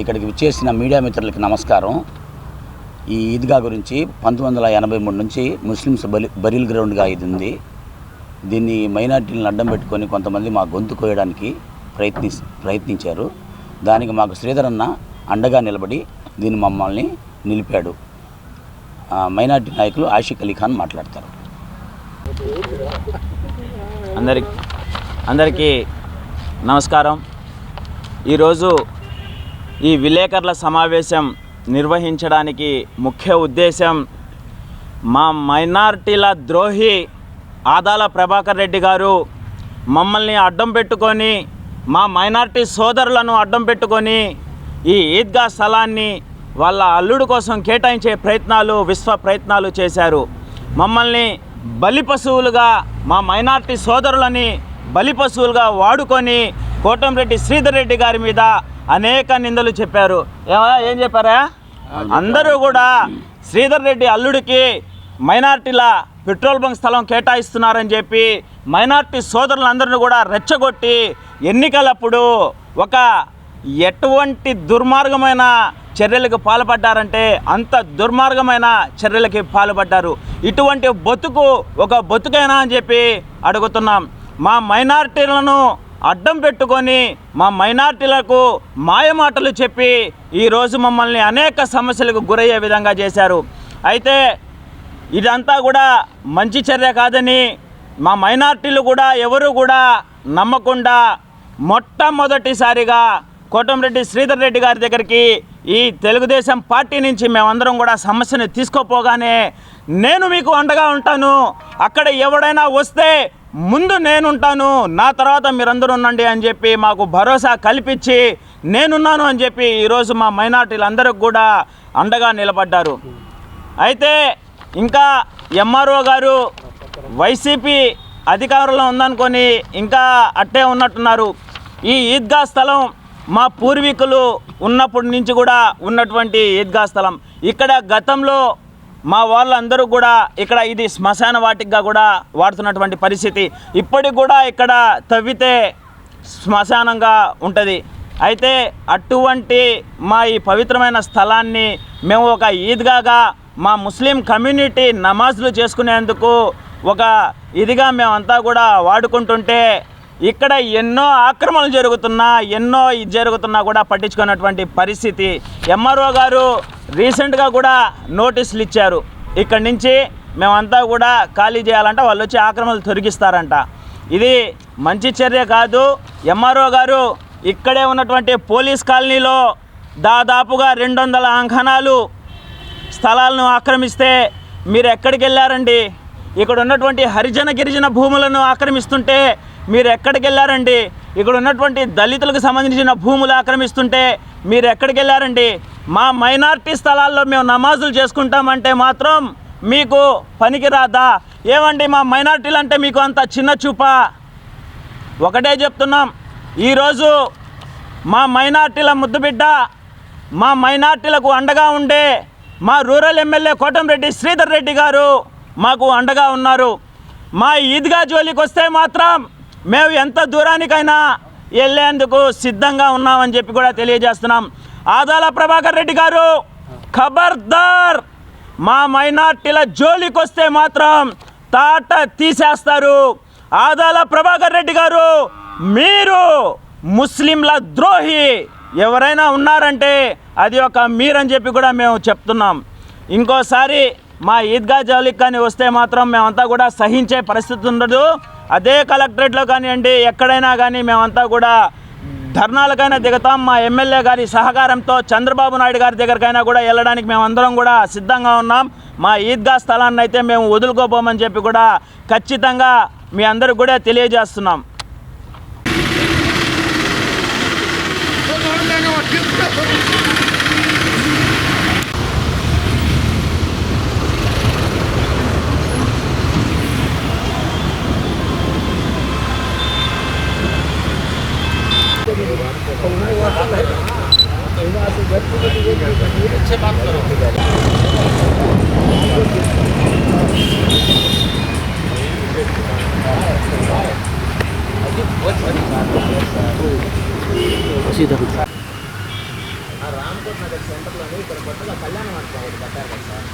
ఇక్కడికి విచ్చేసిన మీడియా మిత్రులకి నమస్కారం. ఈ ఈద్గా గురించి పంతొమ్మిది వందల ఎనభై మూడు నుంచి ముస్లిమ్స్ బలి బరిల్ గ్రౌండ్గా ఇది ఉంది. దీన్ని మైనార్టీలను అడ్డం పెట్టుకొని కొంతమంది మా గొంతు కోయడానికి ప్రయత్ని ప్రయత్నించారు. దానికి మాకు శ్రీధరన్న అండగా నిలబడి దీన్ని మమ్మల్ని నిలిపాడు. మైనార్టీ నాయకులు ఆషిక్ అలీ ఖాన్ మాట్లాడతారు. అందరికి అందరికీ నమస్కారం. ఈరోజు ఈ విలేకరుల సమావేశం నిర్వహించడానికి ముఖ్య ఉద్దేశం మా మైనార్టీల ద్రోహి ఆదాల ప్రభాకర్ రెడ్డి గారు మమ్మల్ని అడ్డం పెట్టుకొని మా మైనార్టీ సోదరులను అడ్డం పెట్టుకొని ఈ ఈద్గా స్థలాన్ని వాళ్ళ అల్లుడు కోసం కేటాయించే ప్రయత్నాలు విశ్వ ప్రయత్నాలు చేశారు. మమ్మల్ని బలి పశువులుగా మా మైనార్టీ సోదరులని బలి పశువులుగా వాడుకొని కోటంరెడ్డి శ్రీధర్ రెడ్డి గారి మీద అనేక నిందలు చెప్పారు. ఏమా ఏం చెప్పారా. అందరూ కూడా శ్రీధర్ రెడ్డి అల్లుడికి మైనార్టీల పెట్రోల్ బంక్ స్థలం కేటాయిస్తున్నారని చెప్పి మైనార్టీ సోదరులందరినీ కూడా రెచ్చగొట్టి ఎన్నికలప్పుడు ఒక ఎటువంటి దుర్మార్గమైన చర్యలకు పాల్పడ్డారంటే అంత దుర్మార్గమైన చర్యలకి పాల్పడ్డారు. ఇటువంటి బతుకు ఒక బతుకైనా అని చెప్పి అడుగుతున్నాం. మా మైనార్టీలను అడ్డం పెట్టుకొని మా మైనార్టీలకు మాయమాటలు చెప్పి ఈరోజు మమ్మల్ని అనేక సమస్యలకు గురయ్యే విధంగా చేశారు. అయితే ఇదంతా కూడా మంచి చర్య కాదని మా మైనార్టీలు కూడా ఎవరు కూడా నమ్మకుండా మొట్టమొదటిసారిగా కోటంరెడ్డి శ్రీధర్ రెడ్డి గారి దగ్గరికి ఈ తెలుగుదేశం పార్టీ నుంచి మేమందరం కూడా సమస్యని తీసుకోపోగానే నేను మీకు అండగా ఉంటాను. అక్కడ ఎవడైనా వస్తే ముందు నేనుంటాను. నా తర్వాత మీరందరూ ఉండండి అని చెప్పి మాకు భరోసా కల్పించి నేనున్నాను అని చెప్పి ఈరోజు మా మైనార్టీలందరికి కూడా అండగా నిలబడ్డారు. అయితే ఇంకా ఎంఆర్ఓ గారు వైసీపీ అధికారంలో ఉందనుకొని ఇంకా అట్టే ఉన్నట్టున్నారు. ఈ ఈద్గా స్థలం మా పూర్వీకులు ఉన్నప్పటి నుంచి కూడా ఉన్నటువంటి ఈద్గా స్థలం. ఇక్కడ గతంలో మా వాళ్ళందరూ కూడా ఇక్కడ ఇది శ్మశాన వాటికగా కూడా వాడుతున్నటువంటి పరిస్థితి. ఇప్పటికి కూడా ఇక్కడ తవ్వితే శ్మశానంగా ఉంటుంది. అయితే అటువంటి మా ఈ పవిత్రమైన స్థలాన్ని మేము ఒక ఈద్గాగా మా ముస్లిం కమ్యూనిటీ నమాజులు చేసుకునేందుకు ఒక ఇదిగా మేమంతా కూడా వాడుకుంటుంటే ఇక్కడ ఎన్నో ఆక్రమణలు జరుగుతున్నా ఎన్నో ఇది జరుగుతున్నా కూడా పట్టించుకున్నటువంటి పరిస్థితి. ఎంఆర్ఓ గారు రీసెంట్గా కూడా నోటీసులు ఇచ్చారు. ఇక్కడి నుంచి మేమంతా కూడా ఖాళీ చేయాలంటే వాళ్ళు వచ్చి ఆక్రమణలు తొలగిస్తారంట. ఇది మంచి చర్య కాదు. ఎంఆర్ఓ గారు ఇక్కడే ఉన్నటువంటి పోలీస్ కాలనీలో దాదాపుగా రెండు వందల అంకణాలు స్థలాలను ఆక్రమిస్తే మీరు ఎక్కడికి వెళ్ళారండి? ఇక్కడ ఉన్నటువంటి హరిజన గిరిజన భూములను ఆక్రమిస్తుంటే మీరు ఎక్కడికి వెళ్ళారండి? ఇక్కడ ఉన్నటువంటి దళితులకు సంబంధించిన భూములు ఆక్రమిస్తుంటే మీరు ఎక్కడికి వెళ్ళారండి? మా మైనార్టీ స్థలాల్లో మేము నమాజులు చేసుకుంటామంటే మాత్రం మీకు పనికి రాదా ఏమండి మా మైనార్టీలు అంటే మీకు అంత చిన్న చూపా? ఒకటే చెప్తున్నాం. ఈరోజు మా మైనార్టీల ముద్దుబిడ్డ మా మైనార్టీలకు అండగా ఉండే మా రూరల్ ఎమ్మెల్యే కోటంరెడ్డి శ్రీధర్ రెడ్డి గారు మాకు అండగా ఉన్నారు. మా ఈద్గా జోలికి వస్తే మాత్రం మేము ఎంత దూరానికైనా వెళ్ళేందుకు సిద్ధంగా ఉన్నామని చెప్పి కూడా తెలియజేస్తున్నాం. ఆదాల ప్రభాకర్ రెడ్డి గారు ఖబర్దార్! మా మైనార్టీల జోలికి వస్తే మాత్రం తాట తీసేస్తారు. ఆదాల ప్రభాకర్ రెడ్డి గారు మీరు ముస్లింల ద్రోహి. ఎవరైనా ఉన్నారంటే అది ఒక మీరని చెప్పి కూడా మేము చెప్తున్నాం. ఇంకోసారి మా ఈద్గా జౌలికి కానీ వస్తే మాత్రం మేమంతా కూడా సహించే పరిస్థితి ఉండదు. అదే కలెక్టరేట్లో కానివ్వండి ఎక్కడైనా కానీ మేమంతా కూడా ధర్నాలకైనా దిగుతాం. మా ఎమ్మెల్యే గారి సహకారంతో చంద్రబాబు నాయుడు గారి దగ్గరకైనా కూడా వెళ్ళడానికి మేమందరం కూడా సిద్ధంగా ఉన్నాం. మా ఈద్గా స్థలాన్ని అయితే మేము వదులుకోబోమని చెప్పి కూడా ఖచ్చితంగా మీ అందరికి కూడా తెలియజేస్తున్నాం. Thank you. अच्छे काम करो రామ్కోట్ నగర్ సెంటర్లోనే ఇక్కడ కొత్తగా కళ్యాణ మండపం ఒకటి కట్టారు కదా సార్